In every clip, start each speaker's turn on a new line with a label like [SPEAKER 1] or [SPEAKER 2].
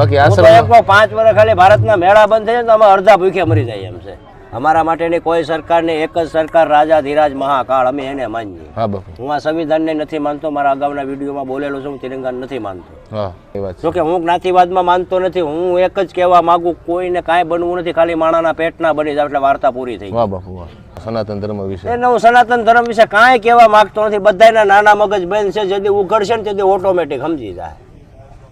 [SPEAKER 1] બાકી આશ્રમ
[SPEAKER 2] પાંચ વર્ષ ખાલી ભારતના મેળા બંધ થઈ જાય તો અમે અડધા ભૂખે મરી જાય એમ છે. અમારા માટેની કોઈ સરકાર ને એક જ સરકાર રાજા ધીરાજ મહાકાળ અમે એને માનીએ.
[SPEAKER 1] હું
[SPEAKER 2] આ સંવિધાનને નથી માનતો મારા અગાઉના વિડીયોમાં બોલેલો છું હું તિરંગા નથી માનતો. જોકે હું જ્ઞાતિવાદમાં માનતો નથી હું એક જ કહેવા માંગુ કોઈને કાંઈ બનવું નથી ખાલી માણાના પેટના બની જાવ એટલે વાર્તા પૂરી થઈ
[SPEAKER 1] સનાતન ધર્મ વિશે.
[SPEAKER 2] એને હું સનાતન ધર્મ વિશે કાંઈ કહેવા માંગતો નથી બધાના નાના મગજ બંધ છે જેથી ઉઘડશે ને તેથી ઓટોમેટિક સમજી જાય.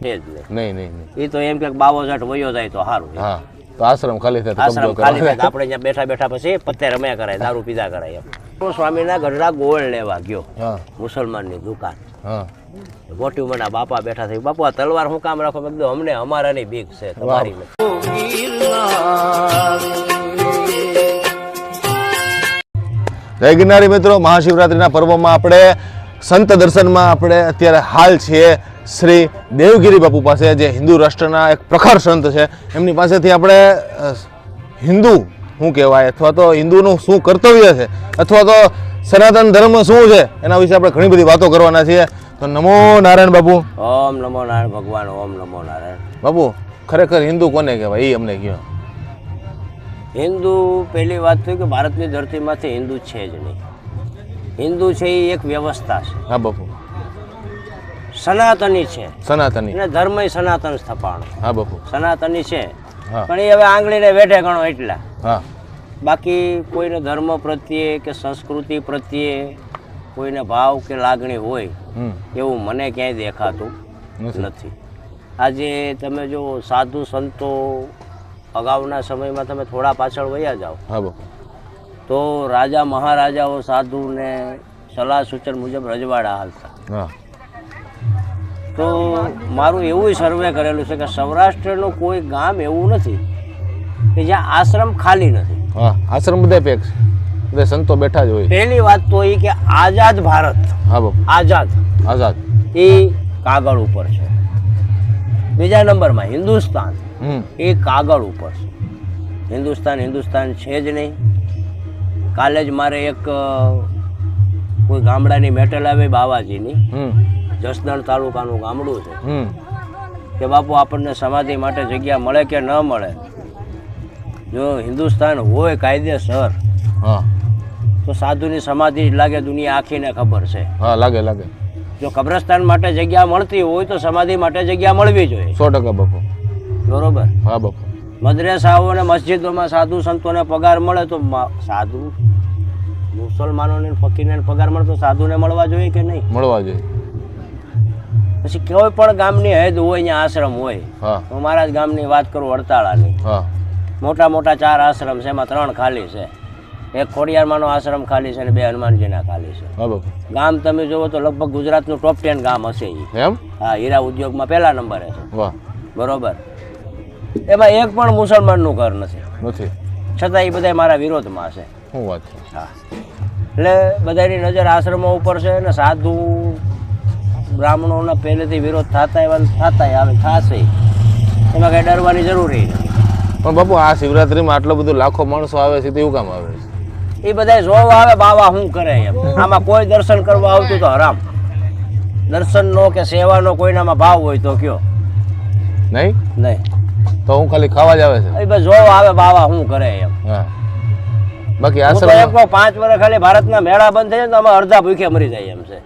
[SPEAKER 2] એ જ નહીં.
[SPEAKER 1] નહીં નહીં
[SPEAKER 2] એ તો એમ કે બાવો જાટ વયો જાય તો સારું
[SPEAKER 1] હા તો આશ્રમ ખાલી થાય
[SPEAKER 2] આશ્રમ ખાલી થાય આપણે ત્યાં બેઠા બેઠા પછી પત્તે રમ્યા કરાય દારૂ પીધા કરાય એમ. સ્વામીના ગઢડા ગોળ લેવા ગયો મુસલમાનની દુકાન. ઉંમરના બાપા બેઠા થઈ બાપુ આ તલવાર હું કામ રાખો? મેં કીધું અમને અમારાની બીક છે તમારી
[SPEAKER 1] જય ગિરનારી મિત્રો મહાશિવરાત્રિના પર્વમાં આપણે સંત દર્શનમાં આપણે અત્યારે હાલ છીએ શ્રી દેવગીરી બાપુ પાસે જે હિન્દુ રાષ્ટ્રના એક પ્રખર સંત છે. એમની પાસેથી આપણે હિન્દુ શું કહેવાય? અથવા તો હિન્દુનું શું કર્તવ્ય છે? અથવા તો સનાતન ધર્મ શું છે? એના વિશે આપણે ઘણી બધી વાતો કરવાના છીએ. તો નમો નારાયણ બાપુ.
[SPEAKER 2] ઓમ નમો નારાયણ ભગવાન ઓમ નમો નારાયણ.
[SPEAKER 1] બાપુ ખરેખર હિન્દુ કોને કહેવાય? એ અમને કહો
[SPEAKER 2] હિન્દુ પહેલી વાત થઈ કે ભારતની ધરતીમાંથી હિન્દુ છે જ નહીં. હિન્દુ છે એ એક વ્યવસ્થા છે.
[SPEAKER 1] હા બાપુ.
[SPEAKER 2] સનાતની છે.
[SPEAKER 1] સનાતની.
[SPEAKER 2] અને ધર્મ સનાતન સ્થપાણ.
[SPEAKER 1] હા બાપુ.
[SPEAKER 2] સનાતની છે. પણ એ હવે આંગળીને વેઠે ગણો એટલા.
[SPEAKER 1] હા.
[SPEAKER 2] બાકી કોઈને ધર્મ પ્રત્યે કે સંસ્કૃતિ પ્રત્યે કોઈને ભાવ કે લાગણી હોય એવું મને ક્યાંય દેખાતું
[SPEAKER 1] નથી.
[SPEAKER 2] નથી. આજે તમે જો સાધુ સંતો અગાઉના સમયમાં તમે થોડા પાછળ વયા જાઓ.
[SPEAKER 1] હા બાપુ.
[SPEAKER 2] તો રાજા મહારાજાઓ સાધુને સલાહ સૂચન મુજબ રજવાડા હાલતા. તો મારું એવું સર્વે કરેલું છે કે સૌરાષ્ટ્રનું કોઈ ગામ એવું નથી કે જ્યાં આશ્રમ ખાલી નથી.
[SPEAKER 1] હા આશ્રમ બધા પેક છે. બધા સંતો બેઠા જ હોય.
[SPEAKER 2] પહેલી વાત તો એ કે આઝાદ ભારત.
[SPEAKER 1] હા બાપુ
[SPEAKER 2] આઝાદ.
[SPEAKER 1] આઝાદ.
[SPEAKER 2] એ કાગળ ઉપર છે. બીજા નંબરમાં હિન્દુસ્તાન. એ કાગળ ઉપર છે. હિન્દુસ્તાન હિન્દુસ્તાન છે જ નહીં. કાલે જ મારે એક કોઈ ગામડાની મેટલ આવી બાવાજીની. જસદણ તાલુકાનું ગામડું છે. કે બાપુ આપણને સમાધિ માટે જગ્યા મળે કે ન મળે? જો હિન્દુસ્તાન હોય કાયદેસર
[SPEAKER 1] હા.
[SPEAKER 2] તો સાધુની સમાધિ જ લાગે દુનિયા આખીને ખબર છે.
[SPEAKER 1] હા લાગે લાગે.
[SPEAKER 2] જો કબ્રસ્તાન માટે જગ્યા મળતી હોય તો સમાધિ માટે જગ્યા મળવી જોઈએ.
[SPEAKER 1] સો ટકા બાપુ.
[SPEAKER 2] બરોબર?
[SPEAKER 1] હા બાપુ.
[SPEAKER 2] મદ્રેસાઓ અને મસ્જિદોમાં સાધુ સંતોને પગાર મળે તો સાધુ? મુસલમાનોને ને ફકીરને પગાર મળે તો સાધુને મળવા જોઈએ કે નહીં?
[SPEAKER 1] મળવા જોઈએ.
[SPEAKER 2] પછી કોઈ પણ ગામની હેદ હોય અહીંયા આશ્રમ હોય
[SPEAKER 1] હું.
[SPEAKER 2] મારા જ ગામની વાત કરું હડતાળાની. મોટા મોટા ચાર આશ્રમ છે એમાં ત્રણ ખાલી છે. એક ખોડિયારમાંનો આશ્રમ ખાલી છે અને બે હનુમાનજીના ખાલી છે. ગામ તમે જુઓ તો લગભગ ગુજરાતનું ટોપ ટેન ગામ હશે
[SPEAKER 1] એમ?
[SPEAKER 2] હા હીરા ઉદ્યોગમાં પહેલા નંબરે છે. બરોબર. એમાં એક પણ મુસલમાનનું ઘર નથી.
[SPEAKER 1] નથી.
[SPEAKER 2] છતાં એ બધા મારા વિરોધમાં છે.
[SPEAKER 1] શું વાત છે
[SPEAKER 2] હા. એટલે બધાની નજર આશ્રમો ઉપર છે અને સાધુ બ્રાહ્મણોના પહેલેથી વિરોધ થતા એવા થતા આવે થશે. એમાં કંઈ ડરવાની જરૂર નથી.
[SPEAKER 1] પણ બાપુ આ શિવરાત્રીમાં આટલો બધો લાખો માણસો આવે છે તેવું કામ આવે છે?
[SPEAKER 2] એ બધા જોવા આવે બાવા શું કરે એમ. આમાં કોઈ દર્શન કરવા આવતું તો હરામ. દર્શનનો કે સેવાનો કોઈનામાં ભાવ હોય તો કયો?
[SPEAKER 1] નહીં?
[SPEAKER 2] નહીં.
[SPEAKER 1] તો હું ખાલી ખાવા જ આવે છે.
[SPEAKER 2] એ બસ જોવા આવે બાવા શું કરે એમ.
[SPEAKER 1] હા. બાકી આશ્રમ
[SPEAKER 2] એક પાંચ વર્ષ ખાલી ભારતના મેળા બંધ થઈ જાય તો અમે અડધા ભૂખે મરી જાય એમ છે.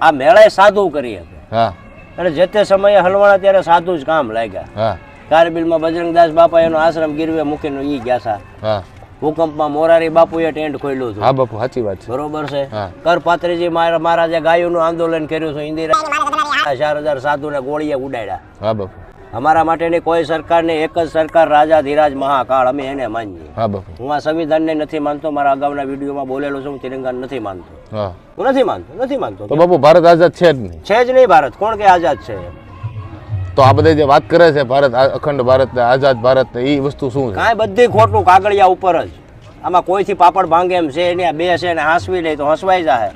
[SPEAKER 2] આ મેળાએ સાધુ કરી શકે.
[SPEAKER 1] હા.
[SPEAKER 2] અને જે તે સમયે હલવાણા ત્યારે સાધુ જ કામ લાગ્યા.
[SPEAKER 1] હા.
[SPEAKER 2] કારબિલમાં બજરંગદાસ બાપા એનો આશ્રમ ગીરવે મૂકીને ઈ ગયા હતા
[SPEAKER 1] હા.
[SPEAKER 2] ભૂકંપમાં મોરારી બાપુએ ટેન્ટ ખોલ્યું હતું.
[SPEAKER 1] હા બાપુ સાચી વાત છે.
[SPEAKER 2] બરોબર છે. કરપાત્રીજી મહારા- મહારાજે ગાયોનું આંદોલન કર્યું છે ઇન્દિરા ચાર હજાર સાધુને ગોળીએ ઉડાડ્યા.
[SPEAKER 1] હા બાપુ.
[SPEAKER 2] અમારા માટેની કોઈ સરકારને એક જ સરકાર રાજા ધીરાજ મહાકાળ અમે એને માનીએ.
[SPEAKER 1] હું
[SPEAKER 2] આ સંવિધાનને નથી માનતો મારા અગાઉના વિડીયોમાં બોલેલો છું હું તિરંગા નથી માનતો.
[SPEAKER 1] હું.
[SPEAKER 2] નથી માનતો નથી માનતો.
[SPEAKER 1] તો બાપુ ભારત આઝાદ છે જ નહીં.
[SPEAKER 2] છે જ નહીં ભારત. કોણ કે આઝાદ છે?
[SPEAKER 1] તો આ બધા જે વાત કરે છે ભારત અખંડ ભારત આઝાદ ભારત એ વસ્તુ શું છે?
[SPEAKER 2] કાંઈ બધી ખોટું કાગળિયા ઉપર જ. આમાં કોઈથી પાપડ ભાંગે એમ છે ને બે છે ને હાંસવી લે તો હસવાઈ જાય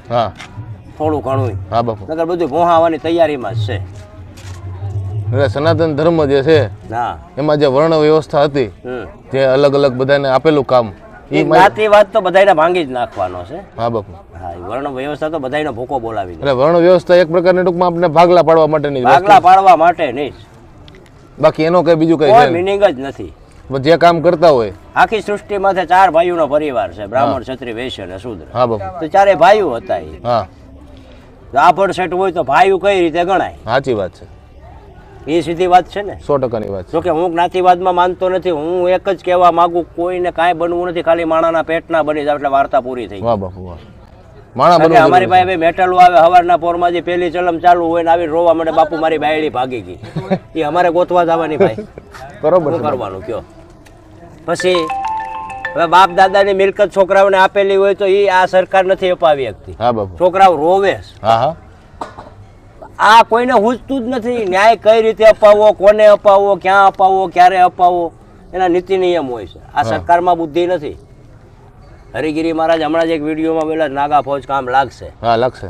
[SPEAKER 2] થોડું ઘણું
[SPEAKER 1] હા બાપુ.
[SPEAKER 2] નકર બધું ભોહાવાની તૈયારીમાં જ છે.
[SPEAKER 1] એટલે સનાતન ધર્મ જે છે એમાં જે વર્ણ વ્યવસ્થા હતી જે અલગ અલગ બધાને આપેલું કામ
[SPEAKER 2] એ જ્ઞાતિવાદ તો બધાને ભાંગી જ નાખવાનો છે.
[SPEAKER 1] હા બાપુ.
[SPEAKER 2] હા વર્ણ વ્યવસ્થા તો બધાને ભૂકો બોલાવી
[SPEAKER 1] એટલે વર્ણ વ્યવસ્થા એક પ્રકારની ટૂંકમાં આપણે ભાગલા પાડવા માટે નહીં
[SPEAKER 2] ભાગલા પાડવા માટે નહીં
[SPEAKER 1] બાકી એનો કઈ બીજું કઈ
[SPEAKER 2] મિનિંગ જ નથી.
[SPEAKER 1] જે કામ કરતા હોય.
[SPEAKER 2] આખી સૃષ્ટિમાંથી ચાર ભાઈઓનો પરિવાર છે બ્રાહ્મણ ક્ષત્રિય વૈશ્ય અને શૂદ્ર.
[SPEAKER 1] હા બાપુ.
[SPEAKER 2] તો ચારે ભાઈઓ હતા એ
[SPEAKER 1] હા.
[SPEAKER 2] આભણ સેટ હોય તો ભાઈઓ કઈ રીતે ગણાય?
[SPEAKER 1] સાચી વાત છે.
[SPEAKER 2] એ સીધી વાત છે ને?
[SPEAKER 1] સો ટકાની વાત
[SPEAKER 2] જોકે હું જ્ઞાતિવાદમાં માનતો નથી હું એક જ કહેવા માંગુ કોઈને કાંઈ બનવું નથી ખાલી માણાના પેટના બની જાવ એટલે વાર્તા પૂરી થઈ
[SPEAKER 1] વાહ બાપુ વાહ. માણા બનવું
[SPEAKER 2] અમારી પાસે મેટલો આવે હવારના પોરમાં જે પેલી ચલમ ચાલુ હોય ને આવી રોવા માટે બાપુ મારી બાયડી ભાગી ગઈ. એ અમારે ગોતવા જવાની ભાઈ.
[SPEAKER 1] બરોબર
[SPEAKER 2] શું કરવાનું કયો? પછી હવે બાપ દાદાની મિલકત છોકરાઓને આપેલી હોય તો એ આ સરકાર નથી અપાવી શકતી. છોકરાઓ રોવે
[SPEAKER 1] હા હા.
[SPEAKER 2] આ કોઈને હુજતું જ નથી. ન્યાય કઈ રીતે અપાવવો કોને અપાવવો ક્યાં અપાવવો ક્યારે અપાવવો એના નીતિ નિયમ હોય છે. આ સરકારમાં બુદ્ધિ નથી. હરિગીરી મહારાજ હમણાં જ એક વિડીયોમાં બોલ્યા નાગા ફોજ કામ લાગશે.
[SPEAKER 1] હા લાગશે.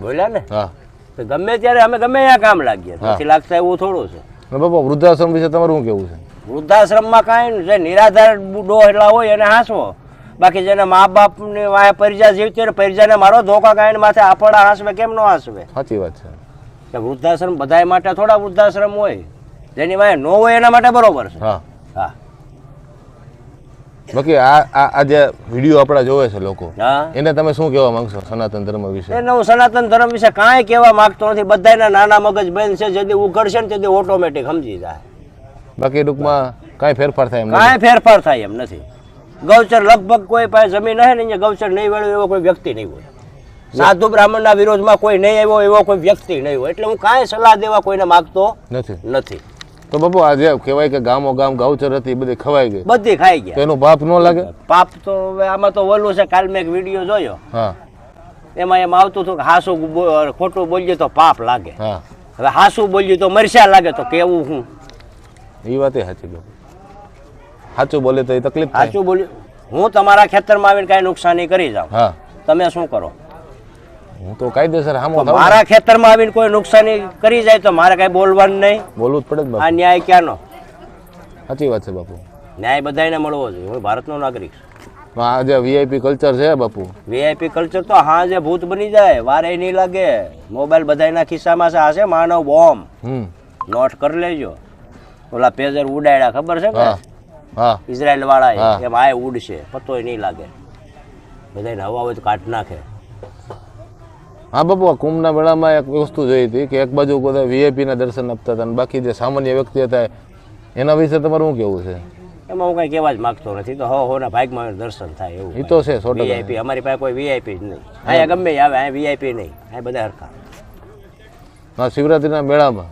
[SPEAKER 2] બોલ્યા ને?
[SPEAKER 1] હા.
[SPEAKER 2] તો ગમે ત્યારે અમે ગમે ત્યાં કામ લાગીએ.
[SPEAKER 1] પછી
[SPEAKER 2] નથી લાગતા એવું થોડું છે.
[SPEAKER 1] બાપા વૃદ્ધાશ્રમ વિશે તમારું શું કેવું છે?
[SPEAKER 2] વૃદ્ધાશ્રમમાં કાંઈ જે નિરાધાર ડોહલા હોય એને હાંસવો. બાકી જેને મા બાપની વાંહે પરિજા જીવતી હોય ને પરિજાને મારો ધોકા કાંઈ માથે આપડા હાંસવે કેમ ન હાંસવે?
[SPEAKER 1] સાચી વાત છે.
[SPEAKER 2] કે વૃદ્ધાશ્રમ બધાય માટે થોડા વૃદ્ધાશ્રમ હોય જેની વાય ન હોય એના માટે બરોબર છે.
[SPEAKER 1] હા.
[SPEAKER 2] હા.
[SPEAKER 1] બાકી આ આ જે વીડિયો આપણા જોવે છે લોકો
[SPEAKER 2] હા.
[SPEAKER 1] એને તમે શું કહેવા માંગશો સનાતન ધર્મ વિશે?
[SPEAKER 2] એને હું સનાતન ધર્મ વિશે કાંઈ કહેવા માંગતો નથી. બધાના નાના મગજ બંધ છે જેથી ઉઘડશે ને તેથી ઓટોમેટિક સમજી જાય.
[SPEAKER 1] બાકી ટૂંકમાં કાંઈ ફેરફાર થાય એમ
[SPEAKER 2] કાંઈ ફેરફાર થાય એમ નથી. ગૌચર લગભગ કોઈ પાસે જમીન હે ને અહીંયા ગૌચર નહીં વેળવે એવો કોઈ વ્યક્તિ નહીં હોય. સાધુ બ્રાહ્મણના વિરોધમાં કોઈ નહીં આવ્યો એવો કોઈ વ્યક્તિ નહીં હોય. એટલે હું કાંઈ સલાહ દેવા કોઈને માગતો
[SPEAKER 1] નથી.
[SPEAKER 2] નથી.
[SPEAKER 1] તો બાપુ આ જે કહેવાય કે ગામો ગામ ગાવચર હતી બધી ખવાઈ ગઈ.
[SPEAKER 2] બધી ખાઈ ગયા.
[SPEAKER 1] એનું પાપ ન લાગે?
[SPEAKER 2] પાપ તો હવે આમાં તો ઓલું છે કાલ મેં એક વીડિયો જોયો.
[SPEAKER 1] હા.
[SPEAKER 2] એમાં એમ આવતું હતું કે હાસું ખોટું બોલીએ તો પાપ લાગે.
[SPEAKER 1] હા.
[SPEAKER 2] હવે હાસું બોલ્યું તો મરસા લાગે તો કેવું હું?
[SPEAKER 1] એ વાત સાચી સાચું બોલે તો એ તકલીફ
[SPEAKER 2] સાચું બોલ્યું. હું તમારા ખેતરમાં આવીને કાંઈ નુકસાની કરી જાઉં.
[SPEAKER 1] હા.
[SPEAKER 2] તમે શું કરો?
[SPEAKER 1] હું તો કાયદેસર હામો
[SPEAKER 2] મારા ખેતરમાં આવીને કોઈ નુકસાની કરી જાય તો મારે કાંઈ બોલવાનું નહીં.
[SPEAKER 1] બોલવું જ પડે જ
[SPEAKER 2] આ ન્યાય ક્યાંનો?
[SPEAKER 1] સાચી વાત છે બાપુ.
[SPEAKER 2] ન્યાય બધાને મળવો જોઈએ. હું ભારતનો નાગરિક છું.
[SPEAKER 1] આ જે વીઆઈપી કલ્ચર છે બાપુ.
[SPEAKER 2] વીઆઈપી કલ્ચર તો હા જે ભૂત બની જાય. વારે નહીં લાગે. મોબાઈલ બધાના ખિસ્સામાં છે. આ છે માનવ બોમ્બ.
[SPEAKER 1] હમ.
[SPEAKER 2] નોટ કરી લેજો. ઓલા પેજર ઉડાડ્યા ખબર છે કે?
[SPEAKER 1] હા.
[SPEAKER 2] ઇઝરાયલ વાળા. એમ આ ઉડશે પતોય નહીં લાગે. બધાને હવા હોય તો કાટ નાખે.
[SPEAKER 1] હા બાપુ કુંભના મેળામાં એક વસ્તુ જોઈ હતી કે એક બાજુ બધા વીઆઈપી ના દર્શન આપતા હતા અને બાકી જે સામાન્ય વ્યક્તિ હતા એના વિશે તમારું શું કેવું છે?
[SPEAKER 2] એમાં હું કઈ કહેવા જ માંગતો નથી તો હો હોના ભાગમાં દર્શન થાય એવું
[SPEAKER 1] એ તો છે સો
[SPEAKER 2] વીઆઈપી અમારી પાસે કોઈ વીઆઈપી જ નહીં. અહીંયા ગમે આવે અહીંયા વીઆઈપી નહીં. અહીંયા બધા હરખા.
[SPEAKER 1] શિવરાત્રીના મેળામાં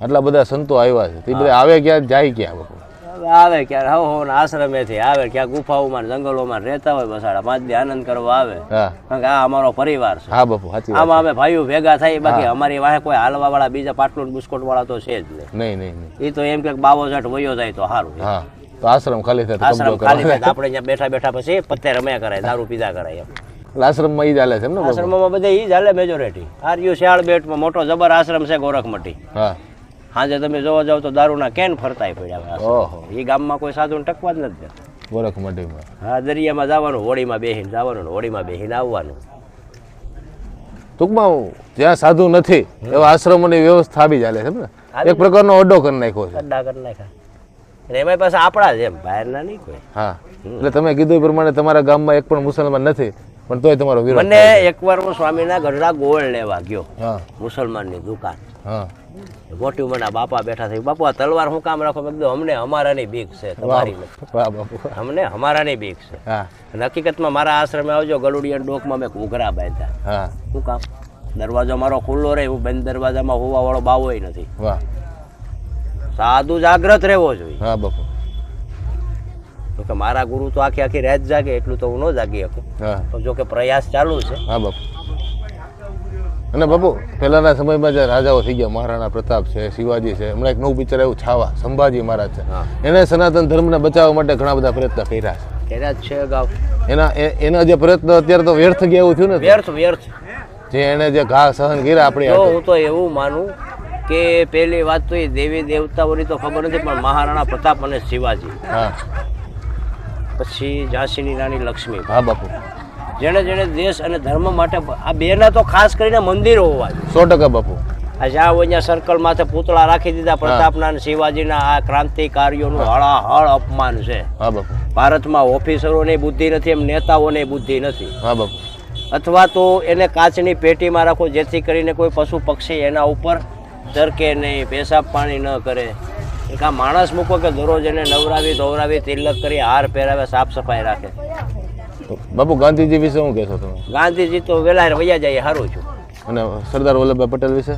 [SPEAKER 1] આટલા બધા સંતો આવ્યા છે. તે બધા આવે ક્યાં? જાય ક્યાં બાપુ?
[SPEAKER 2] હવે આવે ક્યારે હવ હોના આશ્રમેથી આવે ક્યાં ગુફાઓમાં જંગલોમાં રહેતા હોય બસાડા પાંચ દી આનંદ કરવા આવે. કારણ કે આ અમારો પરિવાર છે.
[SPEAKER 1] હા બાપુ સાચી
[SPEAKER 2] આમાં અમે ભાઈઓ ભેગા થાય બાકી અમારી વાહે કોઈ હાલવા વાળા બીજા પાટલું બુસ્કોટ વાળા તો છે જ નહીં.
[SPEAKER 1] નહીં
[SPEAKER 2] એ તો એમ કે બાવો જટ વયો જાય તો સારું
[SPEAKER 1] હા. તો આશ્રમ ખાલી થાય
[SPEAKER 2] આશ્રમ ખાલી થાય આપણે ત્યાં બેઠા બેઠા પછી પત્તે રમ્યા કરાય દારૂ પીધા કરાય એમ.
[SPEAKER 1] આશ્રમમાં ઈ ચાલે છે એમ ને
[SPEAKER 2] આશ્રમમાં બધે ઈ જ હાલે મેજોરિટી આર્યુ શિયાળ બેટમાં મોટો જબર આશ્રમ છે ગોરખમટી.
[SPEAKER 1] હા.
[SPEAKER 2] સાંજે તમે જોવા જાવ તો દારૂના કેન ફરતાય પડ્યા
[SPEAKER 1] ઓહો.
[SPEAKER 2] એ ગામમાં કોઈ સાધુને ટકવા જ નથી જતા
[SPEAKER 1] ગોરખ મંડીમાં
[SPEAKER 2] હા દરિયામાં જવાનું હોળીમાં બેહીને જવાનું હોળીમાં બેહીને આવવાનું.
[SPEAKER 1] ટૂંકમાં જ્યાં સાધુ નથી એવા આશ્રમોની વ્યવસ્થા આવી ચાલે છે ને? એક પ્રકારનો અડ્ડો કરી નાખ્યો છે.
[SPEAKER 2] અડ્ડા કરી નાખ્યા. અને એમાં પાસે આપણા જ એમ બહારના નહીં કોઈ.
[SPEAKER 1] હા. એટલે તમે કીધું એ પ્રમાણે તમારા ગામમાં એક પણ મુસલમાન નથી. પણ તોય તમારો વિરોધ
[SPEAKER 2] મને એકવાર હું સ્વામીના ગઢડા ગોળ લેવા ગયો મુસલમાનની દુકાન. મોટી ઉંમરના બાપા બેઠા થઈ બાપુ આ તલવાર હું કામ રાખો? બધું અમને અમને અમારાની બીક છે તમારી અમને અમારાની બીક છે. અને હકીકતમાં મારા આશ્રમે આવજો ગલુડિયા ડોકમાં મેં ઘૂઘરા બાંધ્યા.
[SPEAKER 1] હા.
[SPEAKER 2] શું કામ? દરવાજો મારો ખુલ્લો રહે હું બંધ દરવાજામાં હોવા વાળો બાવો નથી.
[SPEAKER 1] સાદુ
[SPEAKER 2] સાદું જાગ્રત રહેવો જોઈએ.
[SPEAKER 1] હા બાપુ.
[SPEAKER 2] તો કે મારા ગુરુ તો આખી આખી રાત જાગે એટલું તો હું ન જાગી શકું.
[SPEAKER 1] હા.
[SPEAKER 2] પણ જો કે પ્રયાસ ચાલુ છે.
[SPEAKER 1] હા બાપુ. અને બાપુ પહેલાના સમયમાં જે રાજાઓ થઈ ગયા મહારાણા પ્રતાપ છે શિવાજી છે હમણાં એક નવું પિક્ચર આવ્યું છાવા સંભાજી મહારાજ છે. એને સનાતન ધર્મને બચાવવા માટે ઘણા બધા પ્રયત્ન કર્યા
[SPEAKER 2] તેના જ છે
[SPEAKER 1] અગાઉ. એના એના જે પ્રયત્ન અત્યારે તો વ્યર્થ ગયા એવું થયું ને?
[SPEAKER 2] વ્યર્થ વ્યર્થ.
[SPEAKER 1] જે એને જે ઘા સહન કર્યા આપણે
[SPEAKER 2] હું તો એવું માનું કે પેલી વાત તો એ દેવી દેવતાઓની તો ખબર નથી પણ મહારાણા પ્રતાપ અને શિવાજી.
[SPEAKER 1] હા.
[SPEAKER 2] પછી ઝાંસીની રાણી લક્ષ્મી
[SPEAKER 1] હા બાપુ.
[SPEAKER 2] જેણે જેણે દેશ અને ધર્મ માટે આ બેના તો ખાસ કરીને મંદિરો હોવા
[SPEAKER 1] સો ટકા બાપુ.
[SPEAKER 2] આ જ્યાં હોય ત્યાં સર્કલ માથે પૂતળા રાખી દીધા પ્રતાપના અને શિવાજીના આ ક્રાંતિકારીઓનું હળાહળ અપમાન છે.
[SPEAKER 1] હા બાપુ.
[SPEAKER 2] ભારતમાં ઓફિસરોની બુદ્ધિ નથી એમ નેતાઓની બુદ્ધિ નથી.
[SPEAKER 1] હા બાપુ.
[SPEAKER 2] અથવા તો એને કાચની પેટીમાં રાખો જેથી કરીને કોઈ પશુ પક્ષી એના ઉપર ચરકે નહીં પેશાબ પાણી ન કરે. એક આ માણસ મૂકો કે દરરોજ એને નવરાવી ધોવરાવી તિલક કરી હાર પહેરાવે સાફ સફાઈ રાખે.
[SPEAKER 1] બાપુ ગાંધીજી વિશે શું કહેશો તમે?
[SPEAKER 2] ગાંધીજી તો વેલા વૈયા જાય સારું છું.
[SPEAKER 1] અને સરદાર વલ્લભભાઈ પટેલ વિશે?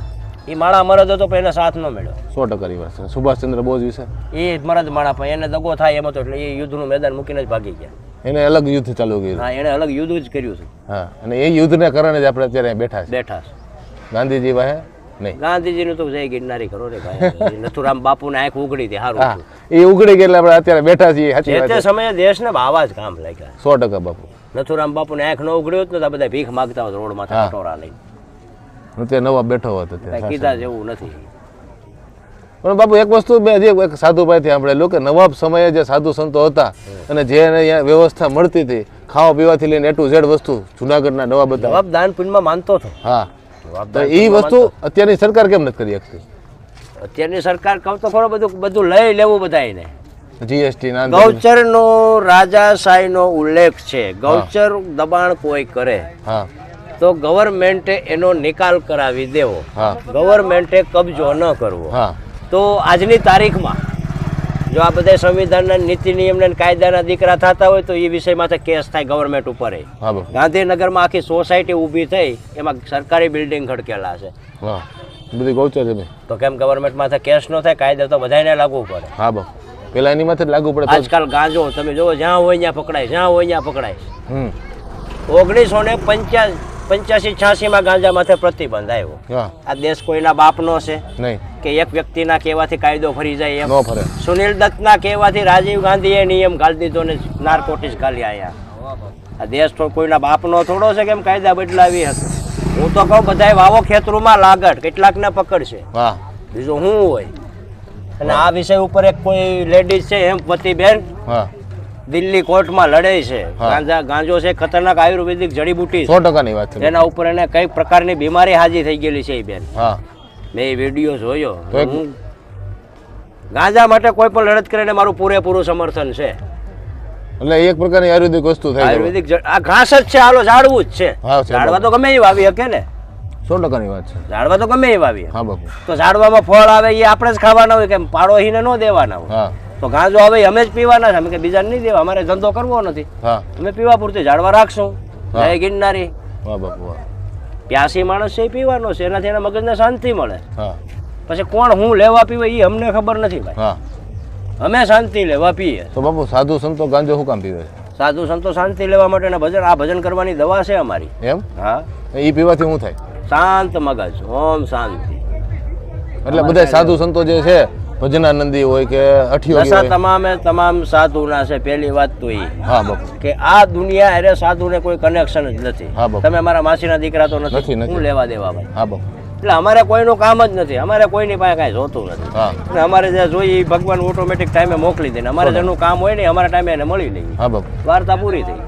[SPEAKER 2] એ માણા મરદ હતો પણ એને સાથ ન મળ્યો.
[SPEAKER 1] સો ટકા વાત છે. સુભાષચંદ્ર બોઝ વિશે?
[SPEAKER 2] એ મરદ માણા પણ એને દગો થાય એમ હતો એટલે એ યુદ્ધનું મેદાન મૂકીને જ ભાગી ગયા.
[SPEAKER 1] એને અલગ યુદ્ધ ચાલુ કર્યું.
[SPEAKER 2] હા એને અલગ યુદ્ધ જ કર્યું છે.
[SPEAKER 1] હા અને એ યુદ્ધને કારણે જ આપણે અત્યારે બેઠા છે
[SPEAKER 2] બેઠા છે.
[SPEAKER 1] ગાંધીજી વાહે
[SPEAKER 2] ગાંધીજીનું તો જય ગિરનારી કરો રે ભાઈ. નથુરામ બાપુને આંખ ઉગડી હતી સારું
[SPEAKER 1] એ ગયા એટલે આપણે અત્યારે બેઠા છીએ સાચી
[SPEAKER 2] જે
[SPEAKER 1] વાત
[SPEAKER 2] તે સમયે દેશને આવા જ કામ લાગ્યા.
[SPEAKER 1] સો ટકા બાપુ.
[SPEAKER 2] નથુરામ બાપુને આંખ ન હોત ને તો બધા ભીખ માગતા હોત રોડ માથે
[SPEAKER 1] હા.
[SPEAKER 2] કટોરા લઈને.
[SPEAKER 1] તે નવા બેઠો હોત
[SPEAKER 2] કીધા જેવું નથી.
[SPEAKER 1] પણ બાપુ એક વસ્તુ બે હજી એક સાધુભાઈથી સાંભળેલું કે નવાબ સમયે જે સાધુ સંતો હતા અને જે એને વ્યવસ્થા મળતી હતી ખાવા પીવાથી લઈને એ ટુ ઝેડ વસ્તુ જુનાગઢના નવાબ હતા.
[SPEAKER 2] નવાબ દાન પુણ્યમાં માનતો હતો.
[SPEAKER 1] હા. તો એ વસ્તુ અત્યારની સરકાર કેમ નથી કરી શકતી?
[SPEAKER 2] અત્યારની સરકાર કહું તો ખરો બધું બધું લઈ લેવું બધાને
[SPEAKER 1] જીએસટી ના
[SPEAKER 2] ગૌચરનો રાજાશાહીનો ઉલ્લેખ છે. ગૌચર દબાણ કોઈ કરે
[SPEAKER 1] હા.
[SPEAKER 2] તો ગવર્મેન્ટે એનો નિકાલ કરાવી દેવો. ગવર્મેન્ટે કબજો ન કરવો. તો આજની તારીખમાં જો આ બધા સંવિધાનના નીતિ નિયમને કાયદાના દીકરા થતા હોય તો એ વિષયમાં કેસ થાય ગવર્મેન્ટ ઉપર. ગાંધીનગરમાં આખી સોસાયટી ઊભી થઈ એમાં સરકારી બિલ્ડિંગ ખડકેલા છે.
[SPEAKER 1] હા બધી ગૌચર છે
[SPEAKER 2] તો કેમ ગવર્મેન્ટ માથે કેસ ન થાય કાયદો તો બધાને લાગુ પડે.
[SPEAKER 1] હા બાપુ પેલા એની માથે લાગુ પડે
[SPEAKER 2] આજકાલ ગાંજો તમે જોવો જ્યાં હોય ત્યાં પકડાય જ્યાં હોય ત્યાં પકડાય. ઓગણીસો ને પંચ્યા પંચ્યાસી છ્યાસીમાં ગાંજા માથે પ્રતિબંધ આવ્યો. આ દેશ કોઈના બાપનો છે?
[SPEAKER 1] નહીં.
[SPEAKER 2] કે એક વ્યક્તિના કહેવાથી કાયદો ફરી જાય એમ?
[SPEAKER 1] ન ફરે
[SPEAKER 2] સુનિલ દત્તના કહેવાથી રાજીવ ગાંધીએ નિયમ ગાળી દીધો ને નાર્કોટિક્સ ગાલી આયા. આ દેશ તો કોઈના બાપનો થોડો છે કેમ કાયદા બદલાવી હશે? હું તો કહું બધાય વાવો ખેતરોમાં લાગટ કેટલાકને પકડશે. બીજું શું હોય? અને આ વિષય ઉપર એક કોઈ લેડીઝ છે એમ પતિબેન
[SPEAKER 1] હા.
[SPEAKER 2] દિલ્હી કોર્ટમાં લડે છે. ગાંજા ગાંજો છે ખતરનાક આયુર્વેદિક જડીબુટી
[SPEAKER 1] સો ટકાની વાત
[SPEAKER 2] એના ઉપર એને કઈ પ્રકારની બીમારી હાજી થઈ ગયેલી છે એ બેન. મેં એ વીડિયો જોયો. ગાંજા માટે કોઈ પણ લડત કરીને મારું પૂરેપૂરું સમર્થન છે.
[SPEAKER 1] એટલે એક પ્રકારની આયુર્વેદિક વસ્તુ થાય
[SPEAKER 2] આયુર્વેદિક આ ઘાસ જ છે હાલો ઝાડવું જ છે. ઝાડવા તો ગમે એ વાવી શકે ને?
[SPEAKER 1] સો ટકાની વાત છે.
[SPEAKER 2] ઝાડવા તો ગમે એ વાવી
[SPEAKER 1] હા બાપુ.
[SPEAKER 2] તો ઝાડવામાં ફળ આવે એ આપણે જ ખાવાના હોય કે પાડોહીને ન દેવાના હોય?
[SPEAKER 1] હા.
[SPEAKER 2] તો ગાંજો આવે અમે જ પીવાના છે. અમે કે બીજાને નહીં દેવા અમારે ધંધો કરવો નથી. અમે પીવા પૂરતી ઝાડવા રાખશું. જય ગિરનારી. પ્યાસી માણસ છે એ પીવાનો છે એનાથી એના મગજને શાંતિ મળે. પછી કોણ હું લેવા પીવે એ અમને ખબર નથી ભાઈ. અમે શાંતિ લેવા પીએ.
[SPEAKER 1] તો બાપુ સાધુ સંતો ગાંજો શું કામ પીવે
[SPEAKER 2] સાધુ સંતો શાંતિ લેવા માટે ભજન આ ભજન કરવાની દવા છે અમારી.
[SPEAKER 1] એમ?
[SPEAKER 2] હા.
[SPEAKER 1] એ પીવાથી શું થાય?
[SPEAKER 2] શાંત મગજ ઓમ શાંતિ.
[SPEAKER 1] એટલે બધા સાધુ સંતો જે છે ભજનાનંદી હોય કે અઠિયોગી
[SPEAKER 2] દશા
[SPEAKER 1] હોય.
[SPEAKER 2] તમામે તમામ સાધુના છે પહેલી વાત તો એ.
[SPEAKER 1] હા બાપુ.
[SPEAKER 2] કે આ દુનિયા અરે સાધુને કોઈ કનેક્શન જ નથી.
[SPEAKER 1] હા, બાપુ.
[SPEAKER 2] તમે મારા માસીના દીકરા તો
[SPEAKER 1] નથી,
[SPEAKER 2] નથી. શું લેવા દેવા ભાઈ.
[SPEAKER 1] હા બાપુ.
[SPEAKER 2] એટલે અમારે કોઈનું કામ જ નથી. અમારે કોઈની પાસે કાંઈ જોતું નથી.
[SPEAKER 1] હા.
[SPEAKER 2] અને અમારે જે જોઈએ એ ભગવાન ઓટોમેટિક ટાઈમે મોકલી દે ને. અમારે જેનું કામ હોય ને અમારા ટાઈમે એને મળી લઈએ
[SPEAKER 1] હા બાપુ.
[SPEAKER 2] વાર્તા પૂરી થઈ.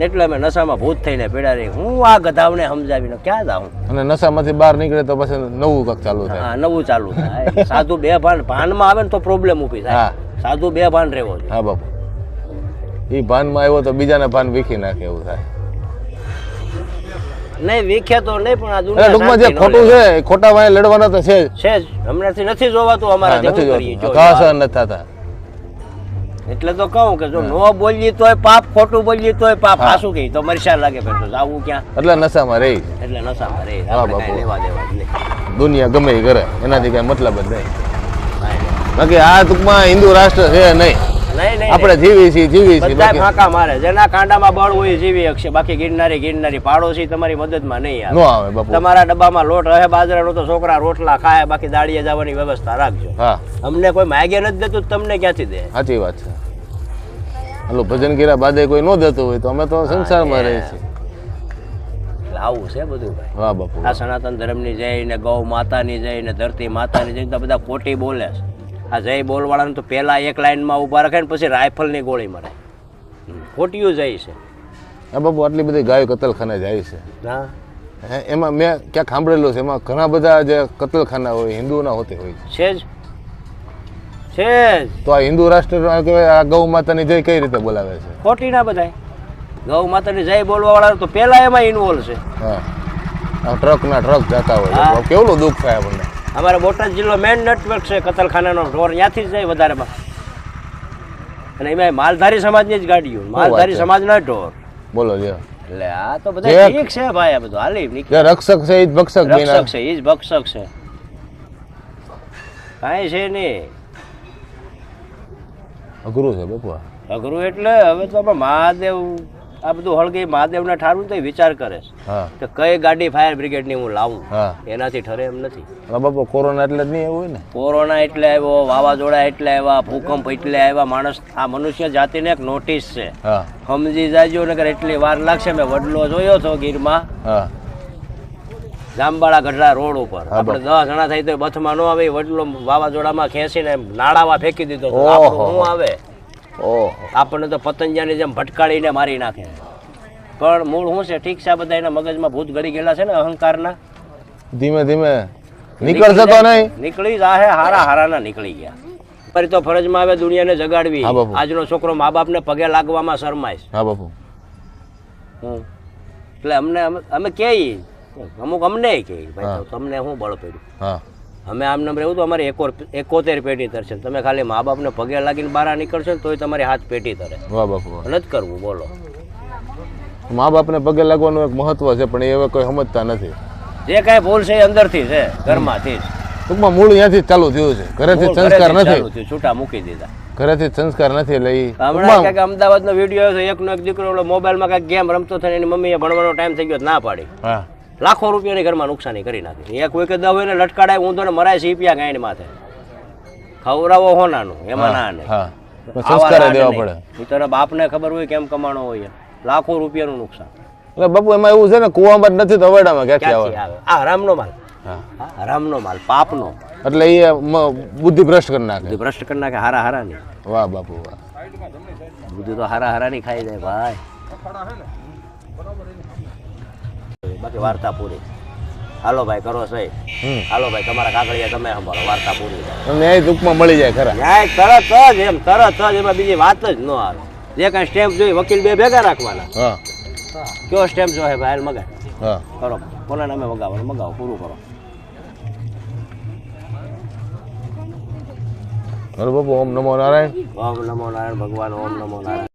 [SPEAKER 2] એટલે અમે નશામાં ભૂત થઈને પીડા રહી. હું આ ગધાવને સમજાવીને ક્યાં જાઉં?
[SPEAKER 1] અને નશામાંથી બહાર નીકળે તો પછી નવું કક ચાલુ થાય.
[SPEAKER 2] હા નવું ચાલુ થાય. સાધુ બે ભાન ભાનમાં આવે ને તો પ્રોબ્લેમ ઊભી થાય. સાધુ બે ભાન રહેવો જોઈએ.
[SPEAKER 1] હા બાપુ. એ ભાનમાં આવ્યો તો બીજાને ભાન વીખી નાખે એવું થાય.
[SPEAKER 2] નહીં વીખે તો નહીં પણ આ દુનિયા
[SPEAKER 1] ટૂંકમાં જે ખોટું છે ખોટા વાય લડવાના તો છે જ.
[SPEAKER 2] છે જ. હમણાંથી નથી જોવાતું અમારે
[SPEAKER 1] નથી
[SPEAKER 2] જોવાતું કરીએ.
[SPEAKER 1] જોતું
[SPEAKER 2] જો
[SPEAKER 1] ઘા સહન નથી થતા.
[SPEAKER 2] એટલે તો કહું કે જો નો બોલીએ તોય પાપ ખોટું બોલીએ તોય પાપ.
[SPEAKER 1] હા.
[SPEAKER 2] કે તો મરશા લાગે તો જાવું ક્યાં?
[SPEAKER 1] એટલે નશામાં રહી
[SPEAKER 2] એટલે નશામાં
[SPEAKER 1] રહી
[SPEAKER 2] આપણે લેવા દેવા નહીં.
[SPEAKER 1] દુનિયા ગમે કરે એનાથી કઈ મતલબ જ નહીં. બાકી આ ટૂંકમાં હિન્દુ રાષ્ટ્ર છે નહીં. આપણે જીવી છીએ જીવી છીએ
[SPEAKER 2] બધા ફાંકા મારે. જેના કાંડામાં બળ હોય જીવી શકશે. બાકી ગિરનારી ગિરનારી પાડોશી તમારી મદદમાં નહીં આવે.
[SPEAKER 1] નો
[SPEAKER 2] આવે
[SPEAKER 1] બાપુ.
[SPEAKER 2] તમારા ડબ્બામાં લોટ રહે બાજરાનો તો છોકરા રોટલા ખાય બાકી દાડીએ જવાની વ્યવસ્થા રાખજો.
[SPEAKER 1] હા.
[SPEAKER 2] અમને કોઈ માગે નથી દેતું તમને ક્યાંથી દે?
[SPEAKER 1] સાચી વાત છે. હાલો ભજન કર્યા બાદે કોઈ ન દેતો હોય તો અમે તો સંસારમાં રહીએ છીએ.
[SPEAKER 2] આવું છે બધું ભાઈ.
[SPEAKER 1] વાહ બાપુ.
[SPEAKER 2] આ સનાતન ધર્મની જય ને ગૌ માતાની જય ને ધરતી માતાની જય તો બધા ખોટી બોલે છે. આ જય બોલવાળાને તો પહેલાં એક લાઇનમાં ઊભા રાખે ને પછી રાઇફલની ગોળી મારે. ખોટિયું જાય છે.
[SPEAKER 1] હા બાબુ આટલી બધી ગાયો કતલખાને જાય છે.
[SPEAKER 2] હા.
[SPEAKER 1] એમાં મેં ક્યાંક સાંભળેલું છે એમાં ઘણા બધા જે કતલખાના હોય હિન્દુઓના હોતે હોય
[SPEAKER 2] છે. જ. છે જ.
[SPEAKER 1] તો આ હિન્દુ રાષ્ટ્ર કહેવાય આ ગૌ માતાની જય કઈ રીતે બોલાવે છે?
[SPEAKER 2] ખોટી ના બધાય. ગૌ માતાની જય બોલવા વાળા તો પેલા એમાં ઇન્વોલ્વ છે.
[SPEAKER 1] હા. આ ટ્રકના ટ્રક જતા હોય કેવડું દુઃખ થાય આપણને?
[SPEAKER 2] અમારે બોટાદ જિલ્લો મેઇન નેટવર્ક છે કતલખાનાનો ઢોર. ત્યાંથી જ જાય વધારેમાં અને એમાં માલધારી સમાજની જ ગાડીઓ. માલધારી. સમાજના ઢોર.
[SPEAKER 1] બોલો જે.
[SPEAKER 2] એટલે આ તો બધા ઠીક છે ભાઈ આ બધું. હાલી
[SPEAKER 1] રક્ષક છે એ જ ભક્ષક
[SPEAKER 2] રક્ષક છે એ જ ભક્ષક છે. કાંઈ છે નહીં.
[SPEAKER 1] અઘરું છે બપુઆ
[SPEAKER 2] અઘરું એટલે હવે તો આપણે મહાદેવ આ બધું હળગે મહાદેવના ઠારું તો વિચાર કરે કે કઈ ગાડી ફાયર બ્રિગેડની હું લાવું?
[SPEAKER 1] હા.
[SPEAKER 2] એનાથી ઠરે એમ નથી.
[SPEAKER 1] બાપુ કોરોના એટલે જ નહીં એવું ને?
[SPEAKER 2] કોરોના એટલે આવ્યો વાવાઝોડા એટલે આવ્યા ભૂકંપ એટલે આવ્યા. માણસ આ મનુષ્ય જાતિને એક નોટિસ છે.
[SPEAKER 1] હા.
[SPEAKER 2] સમજી જાજો નગર એટલી વાર લાગશે. મેં વડલો જોયો તો ગીરમાં? જામબાળા ગઢડા રોડ ઉપર.
[SPEAKER 1] હા,
[SPEAKER 2] આપણે દસ જણા થઈ તો બથમાં ન આવે વડલો વાવાઝોડામાં ખેંચીને નાળામાં ફેંકી દીધો શું આવે.
[SPEAKER 1] ઓહો
[SPEAKER 2] આપણને તો પતંજાની જેમ ભટકાળીને મારી નાખે. પણ મૂળ શું છે? ઠીક છે બધા એના મગજમાં ભૂત ગળી ગયેલા છે ને અહંકારના?
[SPEAKER 1] ધીમે ધીમે. નીકળશે તો નહીં.
[SPEAKER 2] નીકળી જાહે હારા હારાના નીકળી ગયા. ફરી તો ફરજમાં આવે દુનિયાને જગાડવી. આજનો છોકરો મા બાપને પગે લાગવામાં શરમાય.
[SPEAKER 1] હા બાપુ.
[SPEAKER 2] હમ. એટલે અમને અમે- કે અમુક અમને કે ભાઈ તમને શું બળ પડ્યું?
[SPEAKER 1] હા.
[SPEAKER 2] અમે આમ નંબર એવું તો અમારે એકોર એકોતેર પેટી તરશે. તમે ખાલી મા બાપને પગે લાગીને બહાર નીકળશો તોય તમારી હાથ પેટી તરે.
[SPEAKER 1] વાહ બાપુ.
[SPEAKER 2] નથી કરવું બોલો.
[SPEAKER 1] મા બાપને પગે લાગવાનું એક મહત્વ છે પણ એ કોઈ સમજતા નથી.
[SPEAKER 2] જે કાંઈ ભૂલ છે એ અંદરથી છે ઘરમાંથી જ.
[SPEAKER 1] ટૂંકમાં મૂળ અહીંયાથી ચાલુ થયું છે. ઘરેથી સંસ્કાર નથી.
[SPEAKER 2] છૂટા મૂકી દીધા.
[SPEAKER 1] ઘરેથી સંસ્કાર નથી લઈ
[SPEAKER 2] હમણાં ક્યાંક અમદાવાદનો વીડિયો આવ્યો છે એકનો એક દીકરો મોબાઈલમાં કાંઈક ગેમ રમતો થઈને એની મમ્મીએ ભણવાનો ટાઈમ થઈ ગયો ના પાડી.
[SPEAKER 1] હા.
[SPEAKER 2] લાખો રૂપિયાની ઘરમાં નુકસાની કરી નાખી. એક કોઈ દવ ને લટકાડાય ઊંધો ને મરાય સીપિયા ગાયને માથે. ખવડાવો હોનાનું એમાં ના ને
[SPEAKER 1] સંસ્કાર દેવા પડે.
[SPEAKER 2] તો બાપને ખબર હોય કેમ કમાણો હોય. લાખો રૂપિયાનું નુકસાન.
[SPEAKER 1] એટલે બાપુ એમાં એવું છે ને કુવામાં નથી તો અવેડામાં ક્યાંથી આવે?
[SPEAKER 2] આ હરામનો માલ. હરામનો માલ પાપનો.
[SPEAKER 1] એટલે એ બુદ્ધિ ભ્રષ્ટ કરી નાખે.
[SPEAKER 2] બુદ્ધિ ભ્રષ્ટ કરી નાખે હારા હારાની.
[SPEAKER 1] વાહ બાપુ વાહ.
[SPEAKER 2] બુદ્ધિ તો હારા હારાની ખાઈ જાય ભાઈ. બાકી વાર્તા પૂરી. હાલો ભાઈ કરો સહી. હાલો ભાઈ તમારા કાગળિયા તમે સંભાળો વાર્તા પૂરી
[SPEAKER 1] એ ટૂંકમાં મળી જાય ખરા.
[SPEAKER 2] ન્યાય તરત જ એમ તરત જ એમાં બીજી વાત જ ન આવે. જે કાંઈ સ્ટેમ્પ જોઈ વકીલ બે ભેગા રાખવાના. કયો સ્ટેમ્પ જોઈએ ભાઈ મગાય. કરો. કોના નામે મગાવો મગાવો પૂરું કરો.
[SPEAKER 1] બરોબર બાપુ ઓમ નમો નારાયણ.
[SPEAKER 2] ઓમ નમો નારાયણ ભગવાન ઓમ નમો નારાયણ.